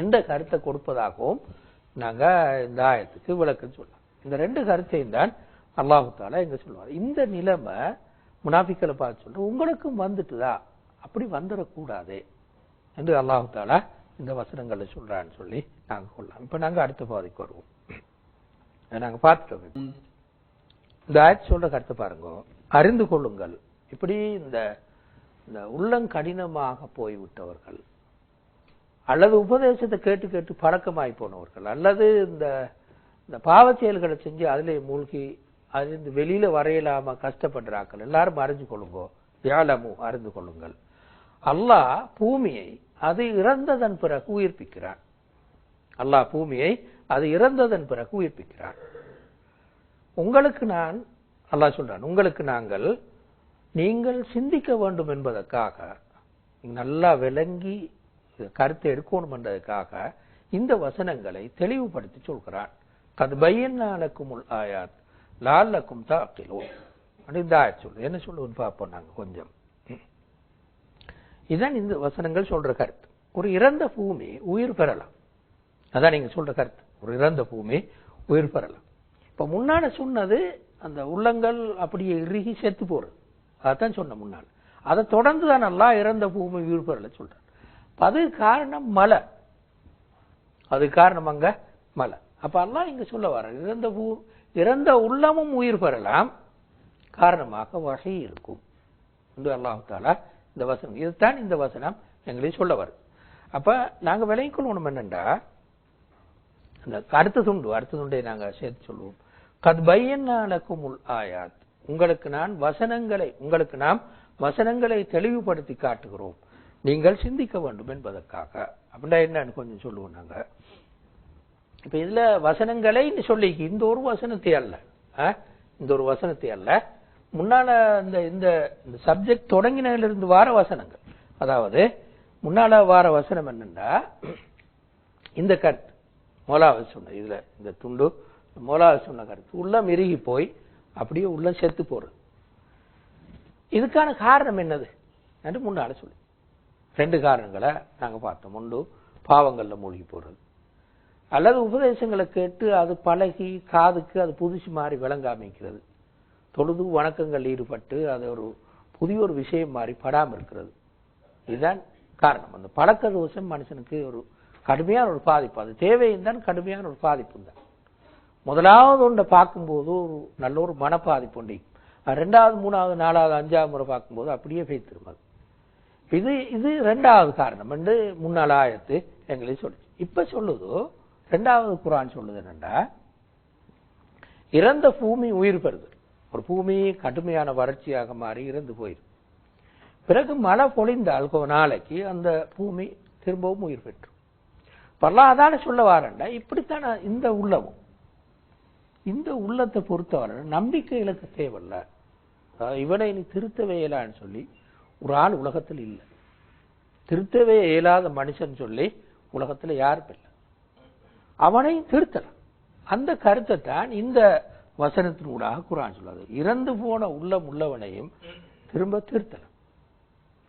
எந்த கருத்தை கொடுப்பதாகவும் நாங்க இந்த ஆயத்துக்கு விளக்கம் சொல்லலாம். இந்த ரெண்டு கருத்தையும் தான் அல்லாஹு தாலா எங்க சொல்லுவார். இந்த நிலைமை முனாஃபிக்களை பார்த்து சொல்றோம் உங்களுக்கும் வந்துட்டுதா? அப்படி வந்துடக்கூடாது என்று அல்லாஹு தாலா இந்த வசனங்களை சொல்றான்னு சொல்லி நாங்க கொள்ளலாம். இப்ப நாங்க அடுத்த பாதைக்கு வருவோம். நாங்கள் நாங்க பார்த்துட்டோம். இந்த ஆயத்து சொல்ற கருத்தை பாருங்க. அறிந்து கொள்ளுங்கள். இப்படி இந்த இந்த உள்ளங்கடினமாக போய்விட்டவர்கள் அல்லது உபதேசத்தை கேட்டு கேட்டு பழக்கமாய் போனவர்கள் அல்லது இந்த இந்த பாவ செயல்களை செஞ்சு அதிலே மூழ்கி அதிலிருந்து வெளியில வரையலாம கஷ்டப்படுறாக்கள் எல்லாரும் அறிஞ்சு கொள்ளுங்கோ. வியாழமு அறிந்து கொள்ளுங்கள். அல்லாஹ் பூமியை அது இறந்ததன் பிறகு உயிர்ப்பிக்கிறான். அல்லாஹ் பூமியை அது இறந்ததன் பிறகு உயிர்ப்பிக்கிறான். உங்களுக்கு நான் அல்லாஹ் சொல்றான் உங்களுக்கு நாங்கள் நீங்கள் சிந்திக்க வேண்டும் என்பதற்காக நல்லா விளங்கி கருத்தை எடுக்கணும் என்றதுக்காக இந்த வசனங்களை தெளிவுபடுத்தி சொல்கிறான். கது பையன்னாலக்கும் ஆயாத் லால்லக்கும் தாக்கிலோ இந்த ஆயத் சொல்லு. என்ன சொல்லுவோன்னு பார்ப்போம் நாங்க கொஞ்சம். இதான் இந்த வசனங்கள் சொல்ற கருத்து. ஒரு இறந்த பூமி உயிர் பெறலாம். அதான் நீங்க சொல்ற கருத்து. ஒரு இறந்த பூமி உயிர் பெறலாம். இப்ப முன்னால சொன்னது அந்த உள்ளங்கள் அப்படியே இறுகி செத்து போறது. அதான் சொன்ன முன்னால். அதை தொடர்ந்து தான் நல்லா இறந்த பூமி உயிர் பெறல சொல்றேன். அது காரணம் மலை. அது காரணம் அங்க மலை. அப்ப அல்லாஹ் இங்க சொல்ல வர இறந்த பூ இறந்த உள்ளமும் உயிர் பெறலாம். காரணமாக வகை இருக்கும். என்று அல்லாஹு தாலா இந்த வசனம் இதுதான் இந்த வசனம் எங்களை சொல்ல வருது அப்ப நாங்க விலகிக் கொள்ளணும் என்னண்டா? அந்த அடுத்த துண்டு அடுத்த துண்டை நாங்க சேர்த்து சொல்லுவோம். கத் பையன்னாலக்கும் உள் ஆயாத். உங்களுக்கு நான் வசனங்களை உங்களுக்கு நாம் வசனங்களை தெளிவுபடுத்தி காட்டுகிறோம். நீங்கள் சிந்திக்க வேண்டும் என்பதற்காக. அப்படின்னா என்னன்னு கொஞ்சம் சொல்லுவோம் நாங்கள் இப்போ இதில் வசனங்களை சொல்லி இந்த ஒரு வசனத்தை அல்ல. ஆ? இந்த ஒரு வசனத்தை அல்ல. முன்னால இந்த இந்த இந்த சப்ஜெக்ட் தொடங்கினதிலிருந்து வார வசனங்கள். அதாவது முன்னால வார வசனம் என்னன்னா இந்த கருத்து மோலாவது சொன்ன இதில் இந்த துண்டு. மோலாவது சொன்ன கருத்து. உள்ளம் இறுகி போய் அப்படியே உள்ளம் செத்து போறது. இதுக்கான காரணம் என்னது? என்று முன்னால சொல்லி. ரெண்டு காரணங்களை நாங்கள் பார்த்தோம். ஒன்று பாவங்களில் மூழ்கி போடுறது அல்லது உபதேசங்களை கேட்டு அது பழகி காதுக்கு அது புதுசு மாதிரி விளங்காமிக்கிறது. தொழுது வணக்கங்கள் ஈடுபட்டு அது ஒரு புதிய ஒரு விஷயம் மாதிரி படாமல் இருக்கிறது. இதுதான் காரணம். அந்த பழக்க தோஷம் மனுஷனுக்கு ஒரு கடுமையான ஒரு பாதிப்பு. அது தேவையும் தான் கடுமையான ஒரு பாதிப்பு தான். முதலாவது ஒன்றை பார்க்கும்போது ஒரு நல்ல ஒரு மன பாதிப்பு உண்டு. அது ரெண்டாவது மூணாவது நாலாவது அஞ்சாவது முறை பார்க்கும்போது அப்படியே பேய்த்திரும் அது இது இது ரெண்டாவது காரணம். என்று முன்னால் ஆயத்து எங்களை சொல்லுச்சு இப்ப சொல்லுதோ ரெண்டாவது குரான் சொல்லுது என்னண்டா? இறந்த பூமி உயிர் பெறுது. ஒரு பூமி கடுமையான வறட்சியாக மாறி இறந்து போயிடும் பிறகு மழை பொழிந்தால் நாளைக்கு அந்த பூமி திரும்பவும் உயிர் பெற்று. பரலாம் அதான சொல்ல வாரண்டா இப்படித்தான இந்த உள்ளமும். இந்த உள்ளத்தை பொறுத்தவரை நம்பிக்கை இழக்க தேவையில்ல இவனை நீ திருத்தவே இயலான்னு சொல்லி ஒரு ஆள் உலகத்தில் இல்லை. திருத்தவே இயலாத மனுஷன் சொல்லி உலகத்துல யாரும் இல்லை அவனையும் திருத்தலாம். அந்த கருத்தை தான் இந்த வசனத்தினூடாக குரான் சொல்லாது. இறந்து போன உள்ளம் உள்ளவனையும் திரும்ப திருத்தலாம்.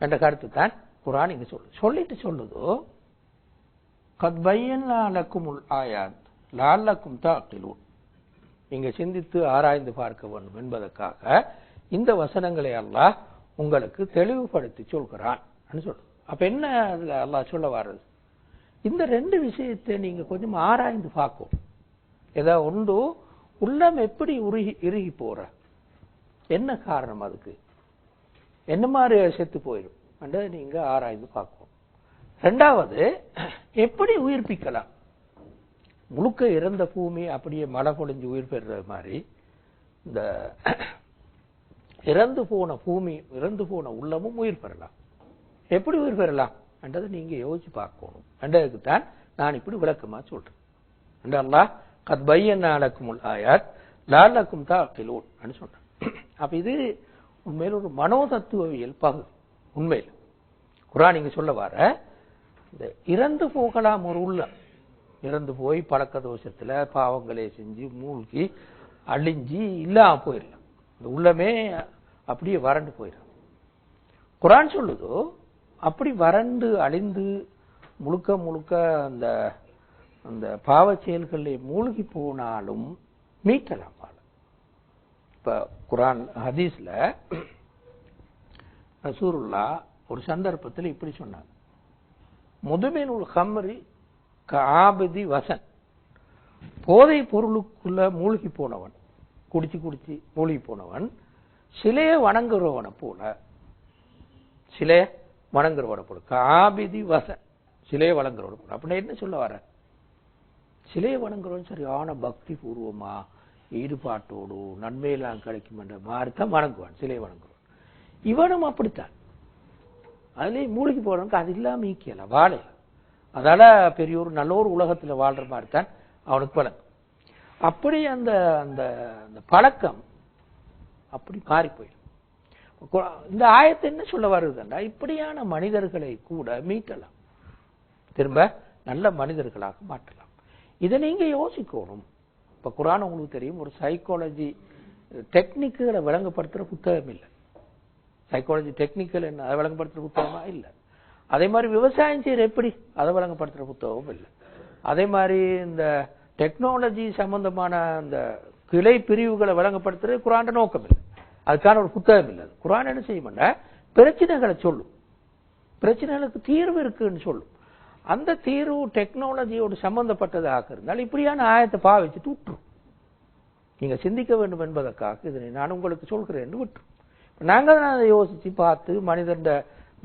என்ற கருத்து தான் குரான் இங்க சொல்லு சொல்லிட்டு சொல்லுதோ கத்பையனுக்கும் உள் ஆயாத் லாலக்கும் தாக்கிலூன். நீங்க சிந்தித்து ஆராய்ந்து பார்க்க வேண்டும் என்பதற்காக இந்த வசனங்களை அல்லாஹ் உங்களுக்கு தெளிவுபடுத்தி சொல்கிறான் சொல்லு அப்ப என்ன அதுல அல்லாஹ் சொல்ல வர்றது இந்த ரெண்டு விஷயத்தை நீங்க கொஞ்சம் ஆராய்ந்து பார்க்கும் ஏதோ ஒன்று உள்ளம் எப்படி உருகி இறுகி போற? என்ன காரணம் அதுக்கு? என்ன மாதிரி செத்து போயிடும்? என்றதை நீங்க ஆராய்ந்து பார்க்கும் ரெண்டாவது எப்படி உயிர்ப்பிக்கலாம்? முழுக்க இறந்த பூமி அப்படியே மழை பொழிஞ்சு உயிர் பெறுற மாதிரி இந்த இறந்து போன பூமி இறந்து போன உள்ளமும் உயிர் பெறலாம். எப்படி உயிர் பெறலாம்? என்றதை நீங்க யோசிச்சு பார்க்கணும். என்றதுக்கு தான் நான் இப்படி விளக்கமா சொல்றேன். என்றா கத் பையன்னாலக்கும் ஆயாத் லாலக்கும் தாக்கிலூன் சொன்னேன் அப்ப இது உண்மையில் ஒரு மனோதத்துவவியல் பகுதி உண்மையில். குரான் நீங்க சொல்ல வர இந்த இறந்து போகலாம் ஒரு உள்ளம் இறந்து போய் பழக்க தோஷத்துல பாவங்களை செஞ்சு மூழ்கி அழிஞ்சி இல்லாம போயிடலாம். இந்த உள்ளமே அப்படியே வறண்டு போயிடும். குரான் சொல்லுதோ அப்படி வறண்டு அழிந்து முழுக்க முழுக்க அந்த அந்த பாவ செயல்களில் மூழ்கி போனாலும் மீட்டலாம் வாழ இப்ப குரான் ஹதீஸ்ல ரசூருல்லா ஒரு சந்தர்ப்பத்தில் இப்படி சொன்னாங்க. முதுமினுல் ஹம்ரி காபதி வசன். போதை பொருளுக்குள்ள மூழ்கி போனவன் குடிச்சு குடிச்சு மூழ்கி போனவன் சிலையை வணங்குறவனை போல. சிலைய வணங்குறவனை போல. காபிதி வசன் சிலையை வணங்குறவனை போல. அப்படின்னா என்ன சொல்ல வர சிலையை வணங்குறவன் சரியான பக்தி பூர்வமா ஈடுபாட்டோடு நன்மையெல்லாம் கிடைக்கும் என்ற மாதிரி தான் வணங்குவான் சிலையை வணங்குவான் இவனும் அப்படித்தான். அதுலேயே மூழ்கி போறவனுக்கு அது இல்லாமல் ஈக்கியல வாழல. அதால பெரியோர் நல்ல ஒரு உலகத்துல வாழ்ற மாதிரி தான் அவனுக்கு பழக்கம் அப்படி அந்த அந்த அந்த பழக்கம் அப்படி மாறி போயிடும். கு- இந்த ஆயத்தை என்ன சொல்ல வருதுன்னா இப்படியான மனிதர்களை கூட மீட்டலாம். திரும்ப நல்ல மனிதர்களாக மாற்றலாம். இதை நீங்க யோசிக்கணும். இப்ப குரான் உங்களுக்கு தெரியும் ஒரு சைக்காலஜி டெக்னிக்குகளை விளங்கப்படுத்துற புத்தகம் இல்லை. சைக்காலஜி டெக்னிக்கல் என்ன அதை விளங்கப்படுத்துற புத்தகமா? இல்லை. அதே மாதிரி விவசாயம் செய்யற எப்படி? அதை விளங்கப்படுத்துற புத்தகமும் இல்லை. அதே மாதிரி இந்த டெக்னாலஜி சம்பந்தமான அந்த கிளை பிரிவுகளை வழங்கப்படுத்துறது குரான் நோக்கம் இல்லை அதுக்கான ஒரு புத்தகம் இல்லை. குரான் என்ன செய்யும்னா பிரச்சனைகளை சொல்லும். பிரச்சனைகளுக்கு தீர்வு இருக்குன்னு சொல்லும். அந்த தீர்வு டெக்னாலஜியோடு சம்பந்தப்பட்டதாக இருந்தால் இப்படியான ஆயத்தை பாவிச்சுட்டு விட்டுரும். நீங்க சிந்திக்க வேண்டும் என்பதற்காக இதனை நான் உங்களுக்கு சொல்கிறேன் விட்டுரும். நாங்கள் தான் அதை யோசிச்சு பார்த்து மனிதண்ட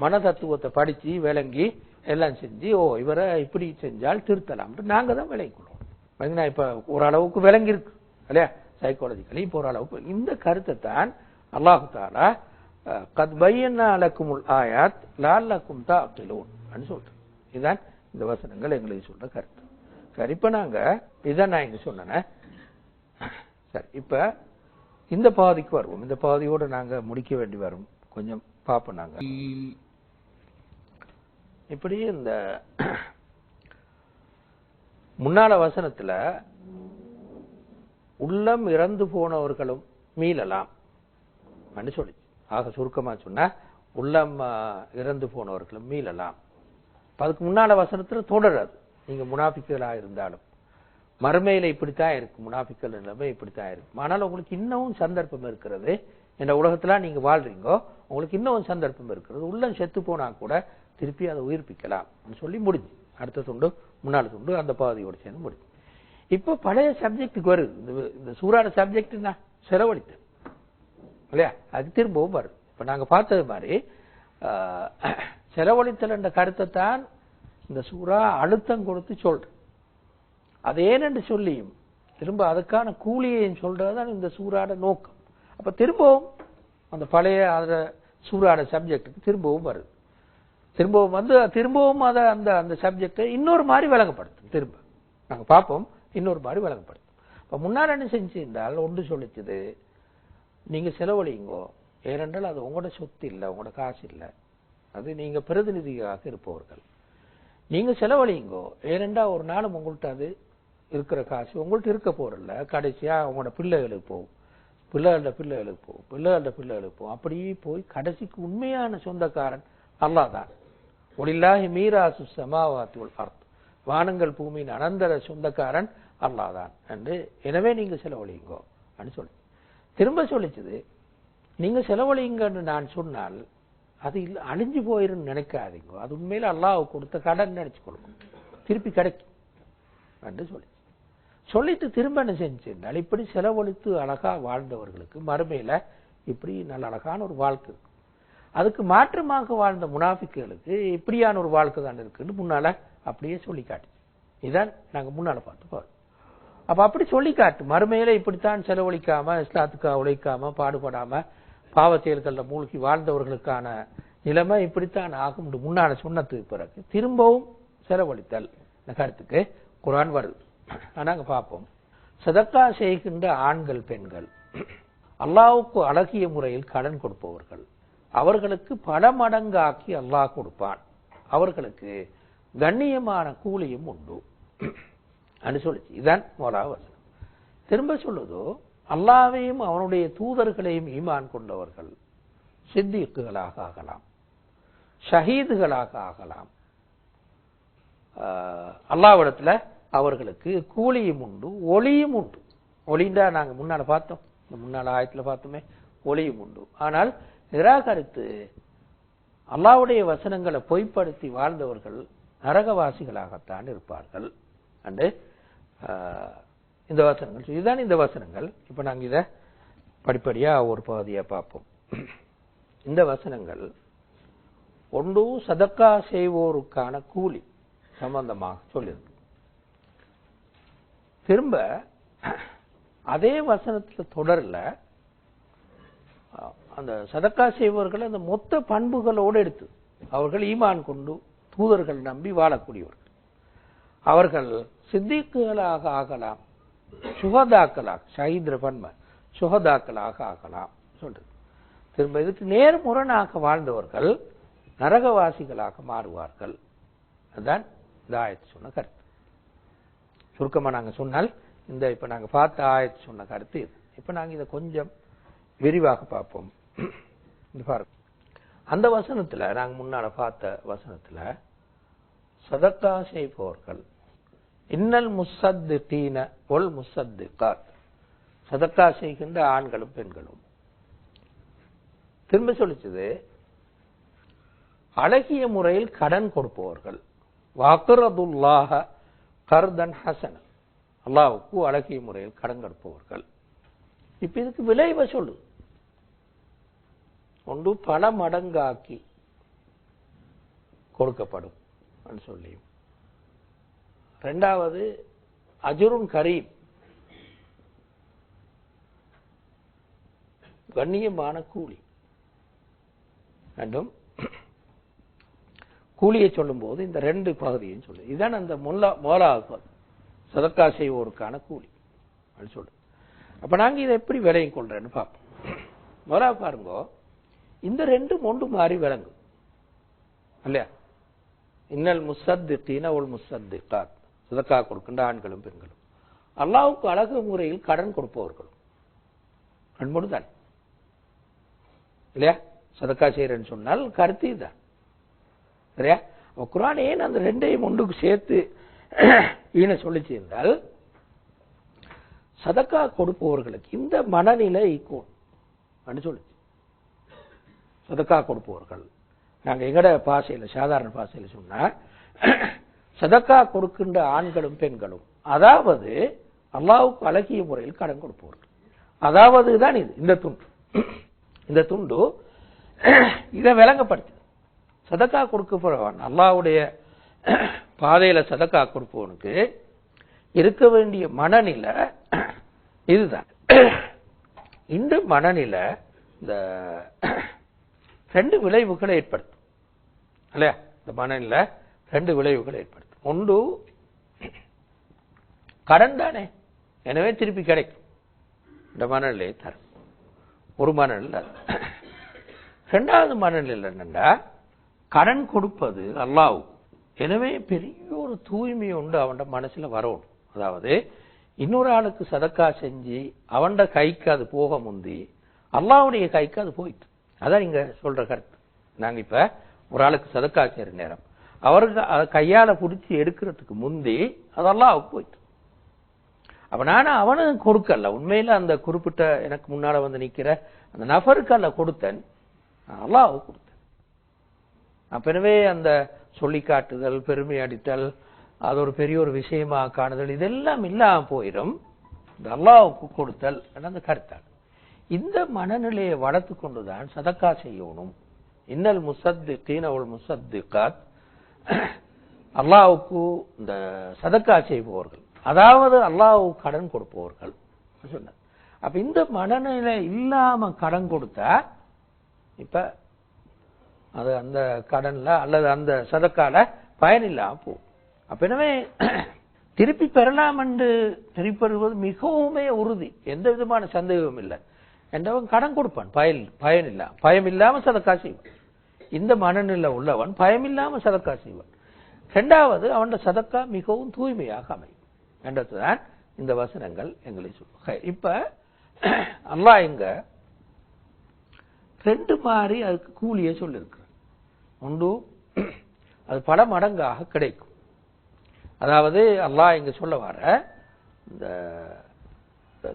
மன தத்துவத்தை படித்து விளங்கி எல்லாம் செஞ்சு ஓ இவரை இப்படி செஞ்சால் திருத்தலாம் நாங்கள் தான் விளங்கிக்கொள்வோம். பாத்தீங்கன்னா இப்போ ஓரளவுக்கு விளங்கியிருக்கு. இல்லையா? சைக்காலஜிக்கலி போகிற அளவுக்கு இந்த கருத்தை தான் அல்லாஹு தாலா கத் பையன்னா அலக்குமுல் ஆயாத் லால்லக்கும் தா அப்திலூன் சொல்கிறேன் இதுதான் இந்த வசனங்கள் எங்களுக்கு சொல்ற கருத்து. சரி இப்ப நாங்க இதான் நான் இங்கே சொன்னேன். சரி இப்ப இந்த பாதிக்கு வருவோம். இந்த பாதியோடு நாங்க முடிக்க வேண்டி வரும். கொஞ்சம் பார்ப்போம் நாங்க. இப்படி இந்த முன்னால வசனத்துல உள்ளம் இறந்து போனவர்களும் மீளலாம். அப்படின்னு சொல்லி ஆக சுருக்கமா சொன்னால் உள்ளம் இறந்து போனவர்களும் மீளலாம். அதுக்கு முன்னால வசனத்தில் தொடராது நீங்க முனாஃபிக்கலாக இருந்தாலும். மறுமையில இப்படித்தான் இருக்கு முனாஃபிக்கல் நிலைமை இப்படித்தான் இருக்கும். ஆனால் உங்களுக்கு இன்னமும் சந்தர்ப்பம் இருக்கிறது. இந்த உலகத்துல நீங்க வாழ்றீங்கோ உங்களுக்கு இன்னும் சந்தர்ப்பம் இருக்கிறது. உள்ளம் செத்து போனா கூட திருப்பி அதை உயிர்ப்பிக்கலாம். சொல்லி முடிஞ்சு. அடுத்த துண்டு முன்னாள் துண்டு அந்த பாதியோடு சேர்ந்து முடிஞ்சு. இப்போ பழைய சப்ஜெக்டுக்கு வருது இந்த சூறான சூறாட சப்ஜெக்ட் நான் இல்லையா? அது திரும்பவும் வரும். இப்போ நாங்கள் பார்த்தது மாதிரி செலவழித்தல் என்ற கருத்தை தான் இந்த சூறா அழுத்தம் கொடுத்து சொல்றேன் அது ஏனென்று சொல்லியும் திரும்ப அதுக்கான கூலியையும் சொல்றதுதான் இந்த சூறாட நோக்கம். அப்போ திரும்பவும் அந்த பழைய அத சூறாட சப்ஜெக்டுக்கு திரும்பவும் வருது. திரும்பவும் வந்து திரும்பவும் அதை அந்த அந்த சப்ஜெக்டை இன்னொரு மாதிரி விளங்கப்படுத்தும் திரும்ப. நாங்கள் பார்ப்போம். இன்னொரு மாதிரி விளங்கப்படுத்தும் இப்போ முன்னால் என்ன செஞ்சிருந்தால் ஒன்று சொல்லிச்சது நீங்கள் செலவழிங்கோ. ஏனென்றால் அது உங்களோட சொத்து இல்லை உங்களோட காசு இல்லை. அது நீங்கள் பிரதிநிதியாக இருப்பவர்கள். நீங்கள் செலவழிங்கோ. ஏனென்றால் ஒரு நாளும் உங்கள்கிட்ட அது இருக்கிற காசு உங்கள்கிட்ட இருக்க போகிறல்ல கடைசியாக உங்களோட பிள்ளைகளுக்கு போகும். பிள்ளைகளோட பிள்ளைகளுக்கு போகும். பிள்ளைகளோட பிள்ளைகளுக்கு போகும். அப்படியே போய் கடைசிக்கு உண்மையான சொந்தக்காரன் அல்லா தான். ஒளில்லாஹி மீராசு சமாவாத்தி உல் அர்த். வானங்கள் பூமியின் அனந்தர சொந்தக்காரன் அல்லாஹ் தான் என்று எனவே நீங்கள் செலவழியுங்கோ அப்படின்னு சொல்லி. திரும்ப சொல்லிச்சது நீங்கள் செலவழியுங்கன்னு நான் சொன்னால் அது இல்லை அழிஞ்சு போயிருன்னு நினைக்காதீங்க. அது உண்மையில் அல்லாஹ் கொடுத்த கடன் நினைச்சு கொடுக்கும் திருப்பி கிடைக்கும் என்று சொல்லி சொல்லிட்டு திரும்ப என்ன செஞ்சிருந்தால் இப்படி செலவழித்து அழகா வாழ்ந்தவர்களுக்கு மறுமையில் இப்படி நல்ல அழகான ஒரு வாழ்க்கை இருக்கும் அதுக்கு மாற்றமாக வாழ்ந்த முனாஃபிக்குகளுக்கு இப்படியான ஒரு வாழ்க்கை தான் இருக்குன்னு முன்னால் அப்படியே சொல்லி காட்டுச்சு இதான் நாங்கள் முன்னால் பார்த்து போகிறோம் அப்ப அப்படி சொல்லி காட்டு மறுமையில இப்படித்தான் செலவழிக்காம இஸ்லாத்துக்காக உழைக்காம பாடுபடாம பாவ செயல்களில் மூழ்கி வாழ்ந்தவர்களுக்கான நிலைமை இப்படித்தான் ஆகும் என்று முன்னால சொன்னதுக்கு பிறகு திரும்பவும் செலவழித்தல். இந்த கருத்துக்கு குரான் வருது. நாங்க பார்ப்போம். சதக்கா செய்கின்ற ஆண்கள் பெண்கள் அல்லாவுக்கு அழகிய முறையில் கடன் கொடுப்பவர்கள். அவர்களுக்கு பல மடங்காக்கி அல்லாஹ் கொடுப்பான். அவர்களுக்கு கண்ணியமான கூலியும் உண்டு. அப்படின்னு சொல்லிச்சு. இதுதான் முதலாவது வசனம். திரும்ப சொல்லுதோ அல்லாவையும் அவனுடைய தூதர்களையும் ஈமான் கொண்டவர்கள் சித்திக்குகளாக ஆகலாம் ஷஹீதுகளாக ஆகலாம். ஆஹ், அவர்களுக்கு கூலியும் உண்டு ஒளியும் உண்டு. ஒளிண்டா நாங்க முன்னால பார்த்தோம் இந்த முன்னால ஆயத்தில் பார்த்தோமே ஒளியும் உண்டு. ஆனால் நிராகரித்து அல்லாவுடைய வசனங்களை பொய்ப்படுத்தி வாழ்ந்தவர்கள் நரகவாசிகளாகத்தான் இருப்பார்கள். அண்டு இந்த வசனங்கள். இதுதான் இந்த வசனங்கள். இப்போ நாங்கள் இதை படிப்படியா ஒரு பகுதியை பார்ப்போம். இந்த வசனங்கள் ஒன்று சதக்கா செய்வோருக்கான கூலி சம்பந்தமாக சொல்லியிருக்கு திரும்ப அதே வசனத்தில் தொடரல அந்த சதக்கா செய்வர்கள் அந்த மொத்த பண்புகளோடு எடுத்து அவர்கள் ஈமான் கொண்டு தூதர்கள் நம்பி வாழக்கூடியவர்கள். அவர்கள் சித்திக்குகளாக ஆகலாம். சுகதாக்களாக ஷஹீத்ர பன்மை சுகதாக்களாக ஆகலாம் சொல்றது. திரும்ப இதுக்கு நேர்முரணாக வாழ்ந்தவர்கள் நரகவாசிகளாக மாறுவார்கள். அதுதான் இந்த ஆயத்து சொன்ன கருத்து. சுருக்கமாக நாங்கள் சொன்னால் இந்த இப்போ நாங்கள் பார்த்த ஆயத்து சொன்ன கருத்து இது. இப்போ நாங்கள் இதை கொஞ்சம் விரிவாக பார்ப்போம். பாருங்க. அந்த வசனத்தில் நாங்கள் முன்னால் பார்த்த வசனத்தில் சதக்கா செய்பவர்கள் இன்னல் முசத்து தீன ஒல் முசத்து காத் சதக்கா செய்கின்ற ஆண்களும் பெண்களும். திரும்ப சொல்லிச்சது அழகிய முறையில் கடன் கொடுப்பவர்கள். வாக்குரதுல்லாக கர்தன் ஹசன். அல்லாவுக்கு அழகிய முறையில் கடன் கொடுப்பவர்கள். இப்ப இதுக்கு விளைவை சொல்லு. ஒன்று பல மடங்காக்கி கொடுக்கப்படும். என்று சொல்லியும். ரெண்டாவது அஜுருன் கரீம். கண்ணியமான கூலி. ரெண்டும் கூலியை சொல்லும்போது இந்த ரெண்டு பகுதியும் சொல்லு இதுதான் அந்த முல்லா மோலா பகுதி. சதக்கா செய்வோருக்கான கூலி. அப்படின்னு சொல்லு அப்ப நாங்க இதை எப்படி விலையும் கொள்றேன்னு பார்ப்போம். மோலா பாருங்க இந்த ரெண்டும் ஒன்று மாறி விளங்கும். இல்லையா? இன்னல் முசத்தின ஒரு முசத்திகாத் சதக்கா கொடுக்கின்ற ஆண்களும் பெண்களும். அல்லாவுக்கு அழகு முறையில் கடன் கொடுப்பவர்களும். நண்பனு தான். இல்லையா? சதக்கா செய்கிறேன்னு சொன்னால் கருத்து இதுதான். சரியா? அப்ப குரான் ஏன் அந்த ரெண்டையும் ஒன்றுக்கு சேர்த்து ஈன சொல்லிச்சு என்றால் சதக்கா கொடுப்பவர்களுக்கு இந்த மனநிலை ஈக்குவல் அப்படின்னு சொல்லிச்சு. சதக்கா கொடுப்பவர்கள். நாங்க எங்கட பாசையில் சாதாரண பாசையில சொன்னால் சதக்கா கொடுக்கின்ற ஆண்களும் பெண்களும். அதாவது அல்லாவுக்கு அழகிய முறையில் கடன் கொடுப்பவர்கள் அதாவது தான் இது இந்த துண்டு. இந்த துண்டு இதை விளங்கப்படுத்து சதக்கா கொடுக்கப்படுவான். அல்லாவுடைய பாதையில் சதக்கா கொடுப்பவனுக்கு இருக்க வேண்டிய மனநிலை இதுதான். இந்த மனநிலை இந்த ரெண்டு விளைவுகளை ஏற்படுத்தும். இல்லையா? இந்த மனநிலை ரெண்டு விளைவுகளை ஏற்படுத்தும். ஒன்று கடன் தானே. எனவே திருப்பி கிடைக்கும். இந்த மனநிலையை தரும். ஒரு மனநிலை ரெண்டாவது மனநிலை என்னென்னா கடன் கொடுப்பது அல்லாஹ். எனவே பெரிய ஒரு தூய்மை உண்டு அவன் மனசுல வரணும். அதாவது இன்னொரு ஆளுக்கு சதக்கா செஞ்சு அவன் கைக்கு அது போக முந்தி அல்லாவுடைய கைக்கு அது போயிட்டு. அதான் நீங்க சொல்ற கருத்து. நாங்கள் இப்ப ஒரு ஆளுக்கு சதக்கா செய்கிற நேரம். அவருக்கு கையால் கையால பிடிச்சி எடுக்கிறதுக்கு முந்தி அதெல்லாம் அல்லாவுக்கு போயிட்டு. அப்ப நானும் அவனும் கொடுக்கல. உண்மையில அந்த குறிப்பிட்ட எனக்கு முன்னால வந்து நிக்கிற அந்த நபருக்கு அல்ல கொடுத்தேன். நான் கொடுத்தேன். அப்ப எனவே அந்த சொல்லி காட்டுதல் பெருமை அடித்தல் அது ஒரு பெரிய ஒரு விஷயமா காணுதல் இதெல்லாம் இல்லாம போயிடும் இந்த கொடுத்தல் அந்த கருத்தாள் இந்த மனநிலையை வளர்த்து கொண்டுதான் சதக்கா செய்யணும். இன்னல் முசத்து கீனவள் முசத்து காத் அல்லாவுக்கு இந்த சதக்கா செய்பவர்கள். அதாவது அல்லாவுக்கு கடன் கொடுப்பவர்கள். சொன்னார். அப்ப இந்த மனநிலை இல்லாம கடன் கொடுத்தா இப்ப அது அந்த கடன்ல அல்லது அந்த சதக்கால பயன் இல்லாம போகும். அப்ப எனவே திருப்பி பெறலாம் என்று திருப்பி பெறுவது மிகவுமே உறுதி. எந்த விதமான சந்தேகமும் இல்லை. என்றவன் கடன் கொடுப்பான். பயன் பயன் இல்லாம பயம் இல்லாம சதக்கா செய்வான். இந்த மனநிலை உள்ளவன் பயமில்லாமல் சதக்கா செய்வான். ரெண்டாவது அவனோட சதக்கா மிகவும் தூய்மையாக அமையும். என்றதுதான் இந்த வசனங்கள் எங்களை சொல்லுங்க இப்ப அல்லாஹ் இங்க ரெண்டு மாதிரி அதுக்கு கூலியை சொல்லியிருக்கிறார் ஒன்று அது பல மடங்காக கிடைக்கும். அதாவது அல்லாஹ் இங்க சொல்ல வர இந்த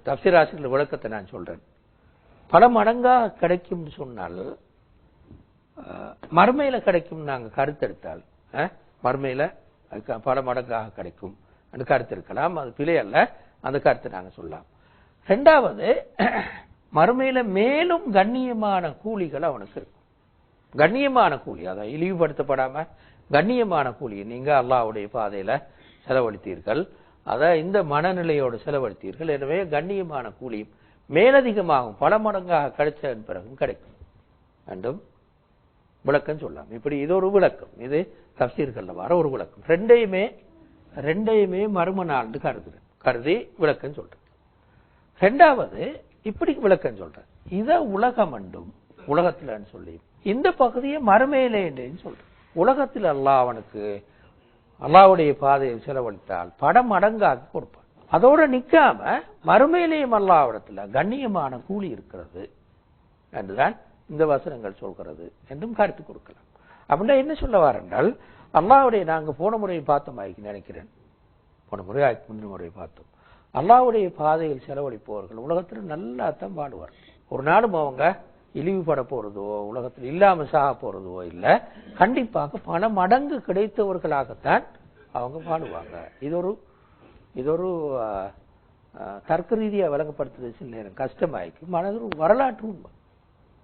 தப்சிராசிகள் விளக்கத்தை நான் சொல்றேன். பல மடங்காக கிடைக்கும்னு சொன்னால் மறுமையில கிடைக்கும் நாங்க கருத்தெடுத்தால் மறுமையில் மறுமையில பல மடங்காக கிடைக்கும். கருத்து இருக்கலாம் அது பிழை அல்ல. அந்த கருத்தை நாங்க சொல்லலாம். ரெண்டாவது மறுமையில மேலும் கண்ணியமான கூலிகள் அவனுக்கு இருக்கும். கண்ணியமான கூலி அதை இழிவுபடுத்தப்படாம கண்ணியமான கூலி நீங்க அல்லாஹ்வுடைய பாதையில செலவழித்தீர்கள். அதை இந்த மனநிலையோடு செலவழித்தீர்கள். எனவே கண்ணியமான கூலியும் மேலதிகமாகும் பல மடங்காக கிடைச்சதன் பிறகும் கிடைக்கும். வேண்டும் விளக்கம் சொல்லலாம் இப்படி இது ஒரு விளக்கம். இது தப்சீர்களில் வர ஒரு விளக்கம். ரெண்டையுமே ரெண்டையுமே மர்ம நாள்னு கருதுறேன் கருதி விளக்கம் சொல்றேன் ரெண்டாவது இப்படி விளக்கம் சொல்றேன் இத உலகம் அண்டும் உலகத்துலன்னு சொல்லி இந்த பகுதியை மறுமையிலேன்னு சொல்றேன் உலகத்தில் அல்லாஹ் அவனுக்கு அல்லாவுடைய பாதையை செலவழித்தால் படம் அடங்காக கொடுப்பான் அதோட நிற்காம மறுமையிலேயும் அல்லாவிடத்தில் கண்ணியமான கூலி இருக்கிறது. என்றுதான் இந்த வசனங்கள் சொல்கிறது என்றும் கருத்து கொடுக்கலாம். அப்படின்னா என்ன சொல்ல வாரென்றால் அல்லாவுடைய நாங்கள் போன முறையை பார்த்தோம் ஆயிக்கு நினைக்கிறேன். போன முறை ஆகி முந்தின முறையை பார்த்தோம். அல்லாவுடைய பாதையில் செலவழிப்பவர்கள் உலகத்தில் நல்லா தான் பாடுவார் ஒரு நாளும் அவங்க இழிவுபட போகிறதோ உலகத்தில் இல்லாமல் சாக போகிறதோ இல்லை கண்டிப்பாக பல மடங்கு கிடைத்தவர்களாகத்தான் அவங்க பாடுவாங்க இது ஒரு இது ஒரு தர்க்க ரீதியாக விளங்கப்படுத்துறது சில நேரம் கஷ்டமாயிருக்கு மனது வரலாற்று உண்மை.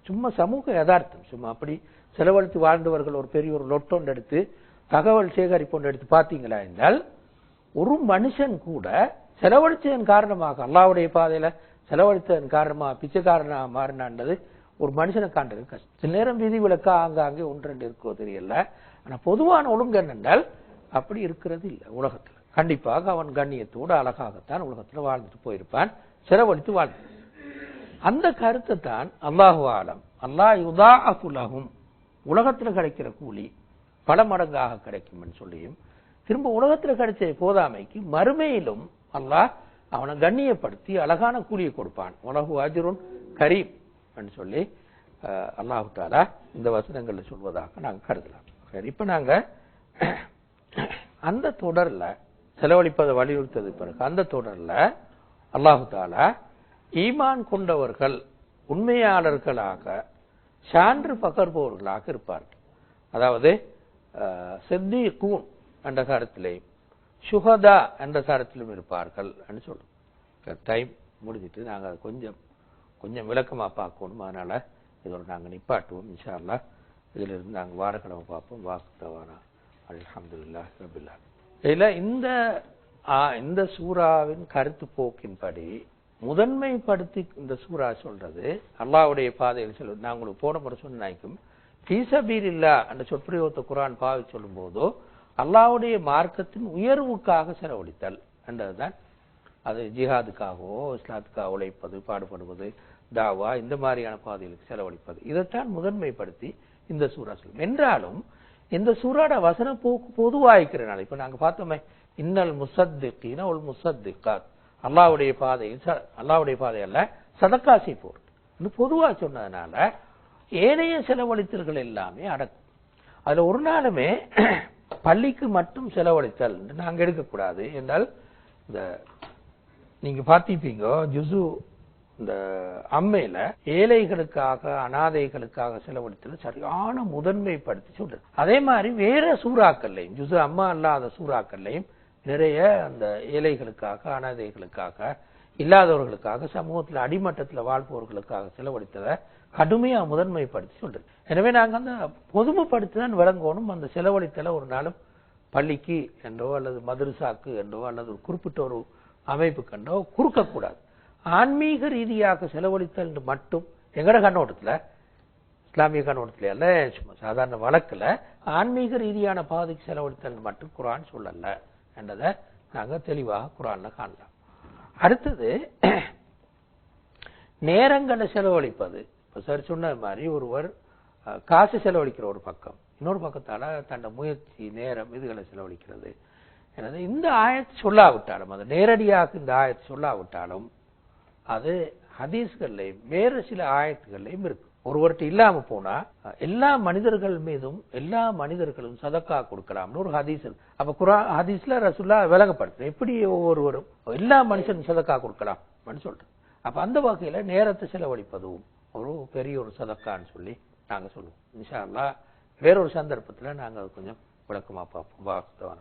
சும்மா சமூக யதார்த்தம் சும்மா அப்படி செலவழித்து வாழ்ந்தவர்கள் ஒரு பெரிய ஒரு லொட்டொண்டு எடுத்து தகவல் சேகரிப்பொண்டு எடுத்து பார்த்தீங்களா என்றால் ஒரு மனுஷன் கூட செலவழித்ததன் காரணமாக அல்லாவுடைய பாதையில செலவழித்ததன் காரணமாக பிச்சைக்காரனாக மாறினான்றது ஒரு மனுஷனை காண்றது கஷ்டம். சில நேரம் விதி விளக்கா ஆங்காங்கே ஒன்று ரெண்டு இருக்கோ தெரியல. ஆனால் பொதுவான ஒழுங்கு என்னென்றால் அப்படி இருக்கிறது இல்லை உலகத்தில். கண்டிப்பாக அவன் கண்ணியத்தோடு அழகாகத்தான் உலகத்தில் வாழ்ந்துட்டு போயிருப்பான் செலவழித்து வாழ்ந்து அந்த கருத்தை தான் அல்லாஹு ஆலம். அல்லாஹ் யுதாஅஃபுலஹும் உலகத்தில் கிடைக்கிற கூலி பல மடங்காக கிடைக்கும்னு சொல்லியும் திரும்ப உலகத்தில் கிடைச்ச போதாமைக்கு மறுமையிலும் அல்லாஹ் அவனை கண்ணியப்படுத்தி அழகான கூலியை கொடுப்பான். உலகு அஜிருன் கரீம் என்று சொல்லி அல்லாஹு தாலா இந்த வசனங்களில் சொல்வதாக நாங்கள் கருதலாம். சரி இப்ப நாங்க அந்த தொடரில் செலவழிப்பதை வலியுறுத்தது பிறகு அந்த தொடரில் அல்லாஹு தாலா ஈமான் கொண்டவர்கள் உண்மையாளர்களாக சான்று பகர்பவர்களாக இருப்பார்கள். அதாவது செத்தி கூன் என்ற கருத்திலேயும் சுகதா என்ற கருத்திலும் இருப்பார்கள் என்று சொல்லும் டைம் முடிஞ்சிட்டு நாங்கள் அதை கொஞ்சம் கொஞ்சம் விளக்கமாக பார்க்கணும். அதனால் இதோட நாங்கள் நிப்பாட்டுவோம் இன்ஷால்லா இதிலிருந்து நாங்கள் வாரக்கிழமை பார்ப்போம். வாக்கு தவானா அல்ஹம்துலில்லாஹ் ரபில்லா இதில் இந்த ஆ, இந்த சூறாவின் கருத்து போக்கின்படி முதன்மைப்படுத்தி இந்த சூறா சொல்றது அல்லாவுடைய பாதையில் செல்வது நான் உங்களுக்கு போன முறை சொன்னாய்க்கும் ஃபீசபீர் இல்லா அந்த சொற்பிரயோகத்தை குரான் பாவி சொல்லும் போதோ அல்லாஹ்வுடைய மார்க்கத்தின் உயர்வுக்காக செலவழித்தல் என்றதுதான். அது ஜிஹாதுக்காகவோ இஸ்லாத்துக்காக உழைப்பது பாடுபடுவது தாவா இந்த மாதிரியான பாதைகளுக்கு செலவழிப்பது. இதைத்தான் முதன்மைப்படுத்தி இந்த சூறா சொல்லும். என்றாலும் இந்த சூறாட வசன போக்கு பொதுவாய்க்கிறனால இப்ப நாங்க பார்த்தோமே இன்னல் முசத்திக்கின ஒரு முசத்திகாத் அல்லாவுடைய பாதை ச- பாதை அல்ல சதக்காசி செய்வோர் பொதுவாக பொதுவா சொன்னதுனால ஏனைய செலவழித்தல்கள் எல்லாமே அடக்கும் அதுல ஒரு நாளுமே பள்ளிக்கு மட்டும் செலவழித்தல் நாங்க எடுக்கக்கூடாது என்றால் இந்த நீங்க பார்த்திப்பீங்க ஜுசு இந்த அம்மையில ஏழைகளுக்காக அனாதைகளுக்காக செலவழித்தல் சரியான முதன்மைப்படுத்தி சொல்றது. அதே மாதிரி வேற சூறாக்கள்லையும் ஜுசு அம்மா அல்லாத சூறாக்கள்லையும் நிறைய அந்த ஏழைகளுக்காக அனாதைகளுக்காக இல்லாதவர்களுக்காக சமூகத்தில் அடிமட்டத்தில் வாழ்பவர்களுக்காக செலவழித்ததை கடுமையாக முதன்மைப்படுத்தி சொல்றது. எனவே நாங்கள் அந்த பொதுமைப்படுத்தி தான் விளங்கணும். அந்த செலவழித்தலை ஒரு நாளும் பள்ளிக்கு என்றோ அல்லது மதுரசாக்கு என்றோ அல்லது ஒரு குறிப்பிட்ட ஒரு அமைப்பு கண்டோ குறுக்கக்கூடாது. ஆன்மீக ரீதியாக செலவழித்தல் மட்டும் எங்கட கண்ணோட்டத்தில் இஸ்லாமிய கண்ணோட்டத்தில் அல்ல சும்மா சாதாரண வழக்கில் ஆன்மீக ரீதியான பாதைக்கு செலவழித்தல் மட்டும் குரான் சொல்லலை. என்றதை நாங்க தெளிவாக குரான்ல காணலாம். அடுத்தது நேரங்களை செலவழிப்பது. இப்போ சார் சொன்ன மாதிரி ஒருவர் காசு செலவழிக்கிற ஒரு பக்கம். இன்னொரு பக்கத்தால தன்னை முயற்சி நேரம் இதுகளை செலவழிக்கிறது. எனது இந்த ஆயத்தை சொல்லாவிட்டாலும் அது நேரடியாக இந்த ஆயத்தை சொல்லாவிட்டாலும் அது ஹதீஸ்கள்லையும் வேறு சில ஆயத்துகள்லையும் இருக்கு. ஒருவர்கிட்ட இல்லாம போனா எல்லா மனிதர்கள் மீதும் எல்லா மனிதர்களும் சதக்கா கொடுக்கலாம்னு ஒரு ஹதீஸ் அப்போ அப்ப குரா ஹதீஸ்ல ரசுல்லா விலகப்படுத்து எப்படி ஒவ்வொருவரும் எல்லா மனுஷனும் சதக்கா கொடுக்கலாம்? சொல்றேன். அப்ப அந்த வகையில நேரத்தை செலவழிப்பதும் ஒரு பெரிய ஒரு சதக்கான்னு சொல்லி நாங்க சொல்லுவோம். இன்ஷா அல்லாஹ் வேறொரு சந்தர்ப்பத்துல நாங்க கொஞ்சம் விளக்கமா பார்ப்போம். வாஸ்தவான